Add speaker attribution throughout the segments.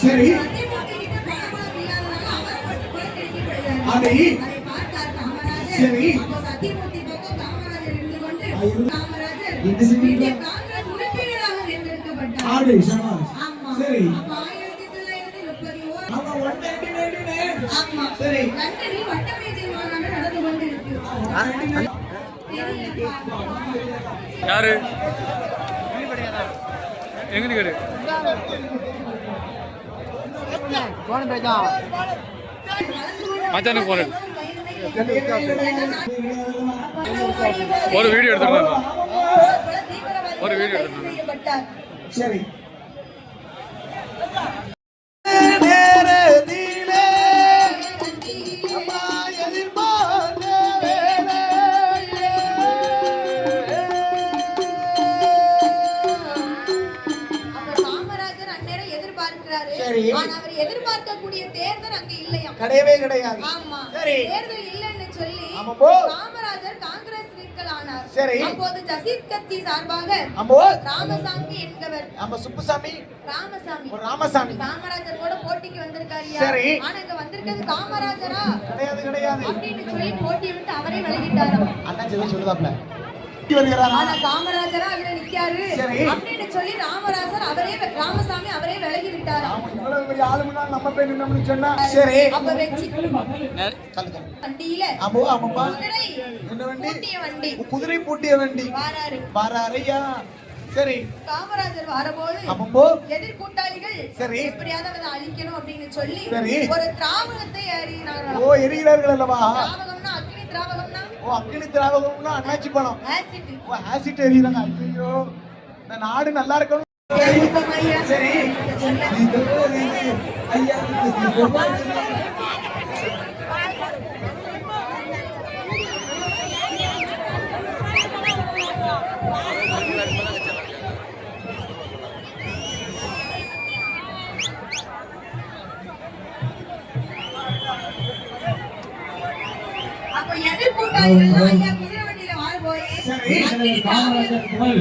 Speaker 1: சரி. அதை. சரி.
Speaker 2: அப்போ சத்தியமூர்த்தி
Speaker 1: சரி.
Speaker 2: லண்டனில் வட்டமேஜை மாநாடு நடந்து கொண்டிருக்கு. தெரியலப்பா.
Speaker 3: யாரு எங்க கேடு மச்சானுக்கு போனேன் ஒரு வீடியோ எடுத்துருந்தாங்க ஒரு வீடியோ எடுத்துருந்தாங்க.
Speaker 1: சரி சரி.
Speaker 2: ஆனா அவர் எதிர்பார்க்கக்கூடிய தேர்தல் அங்க இல்லையாம்.
Speaker 1: கிடையவே கிடையாது
Speaker 2: ஆமா.
Speaker 1: சரி.
Speaker 2: தேர்தல் இல்லைன்னு சொல்லி. காமராஜர் காங்கிரஸ் நீக்கலானார்.
Speaker 1: சரி.
Speaker 2: அப்போது ஜசீத் கட்சி சார்பாக ராமசாமி என்பவர்
Speaker 1: நம்ம சுப்புசாமி
Speaker 2: ராமசாமி
Speaker 1: ராமசாமி
Speaker 2: காமராஜர் கூட போட்டிக்கு வந்திருக்காருயா
Speaker 1: சரி.
Speaker 2: ஆனா இங்க வந்திருக்கிறது காமராஜரா
Speaker 1: கிடையாது கிடையாது
Speaker 2: அப்படின்னு சொல்லி போட்டி விட்டு அவரே விலகிட்டாராம்
Speaker 1: அண்ணா சொல்லி சொல்லுதாப்ல
Speaker 2: ஆனா காமராஜரா அதுல நிக்காரு.
Speaker 1: சரி.
Speaker 2: அப்படின்னு சொல்லி ராமராஜர் அவரே ராமசாமி அவரே விலகி
Speaker 1: முன்னாடி நம்ம போய் நின்னோம்னு சொன்னா சரி.
Speaker 2: அப்ப வெச்சி வண்டியில.
Speaker 1: ஆமாப்பா
Speaker 2: குதிரை.
Speaker 1: என்ன வண்டி?
Speaker 2: பூட்டிய வண்டி.
Speaker 1: குதிரை பூட்டிய வண்டி.
Speaker 2: வாராரு.
Speaker 1: பாராரையா சரி.
Speaker 2: காமராஜர் வரபோது
Speaker 1: அப்போ
Speaker 2: எதிர் கூட்டாளிகள்
Speaker 1: சரி.
Speaker 2: எப்படியாவது அதை அழிக்கணும் அப்படின்னு சொல்லி. ஒரு திராவகத்தை ஏறினார்களாம்
Speaker 1: ஓ எரிகிறார்கள் அல்லவா?
Speaker 2: திராவகம்னா? அக்னி திராவகம்னா
Speaker 1: ஓ அண்ணாச்சி பழம்.
Speaker 2: ஆசிட்
Speaker 1: ஓ ஆசிட் எரிகிறாங்க ஐயோ இந்த நாடு நல்லா இருக்கணும். சரி. ஐயா
Speaker 4: காமராஜர் புகழ்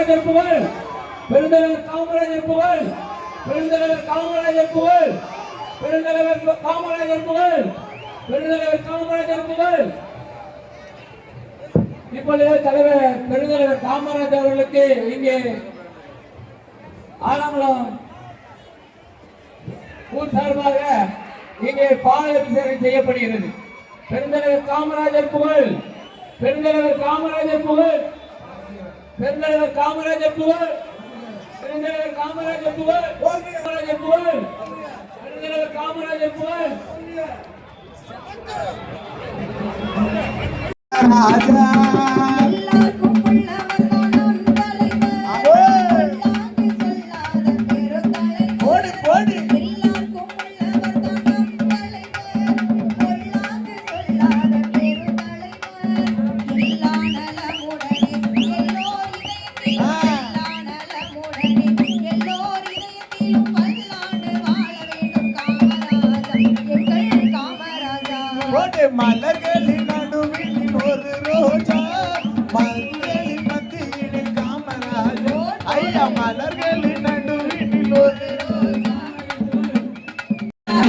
Speaker 4: காமராஜர் புகழ். பெருந்தலைவர் காமராஜர் புகழ். பெருந்தலைவர் காமராஜர் புகழ். பெருந்தலைவர் காமராஜர் புகழ். பெருந்தலைவர் காமராஜர் புகழ். இப்பொழுது தலைவர் பெருந்தலைவர் காமராஜர் அவர்களுக்கு இங்கே ஆலங்குளம் ஊர் சார்பாக இங்கே பால் அபிஷேகம் செய்யப்படுகிறது. பெருந்தலைவர் காமராஜர் புகழ். பெருந்தலைவர் காமராஜர் புகழ். பெருந்தலைவர் காமராஜர் புகழ் பெருந்தலைவர் காமராஜர் புகழ் காமராஜர் புகழ் பெருந்தலைவர் காமராஜர் புகழ்
Speaker 1: ராஜா.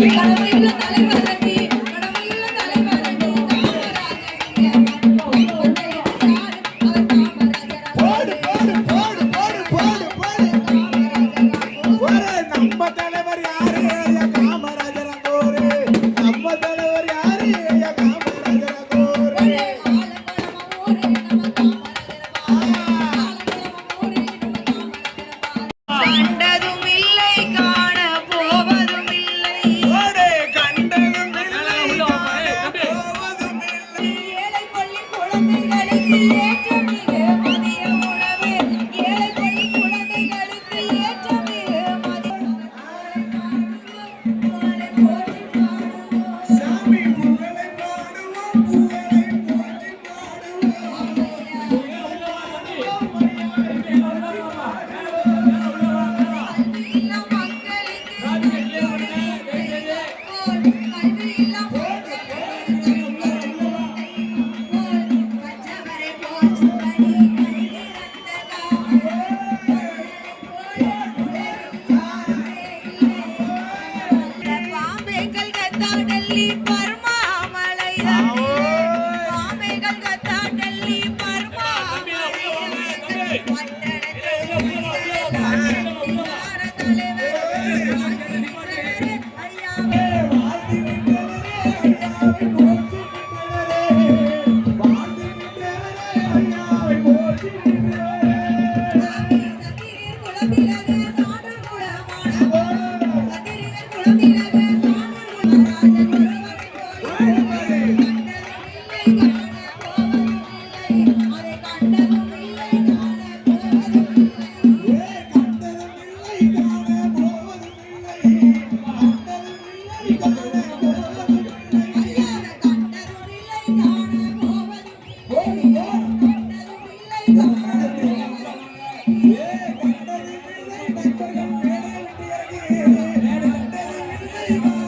Speaker 2: கடமையுள்ள தலைவரடி,
Speaker 4: Amen.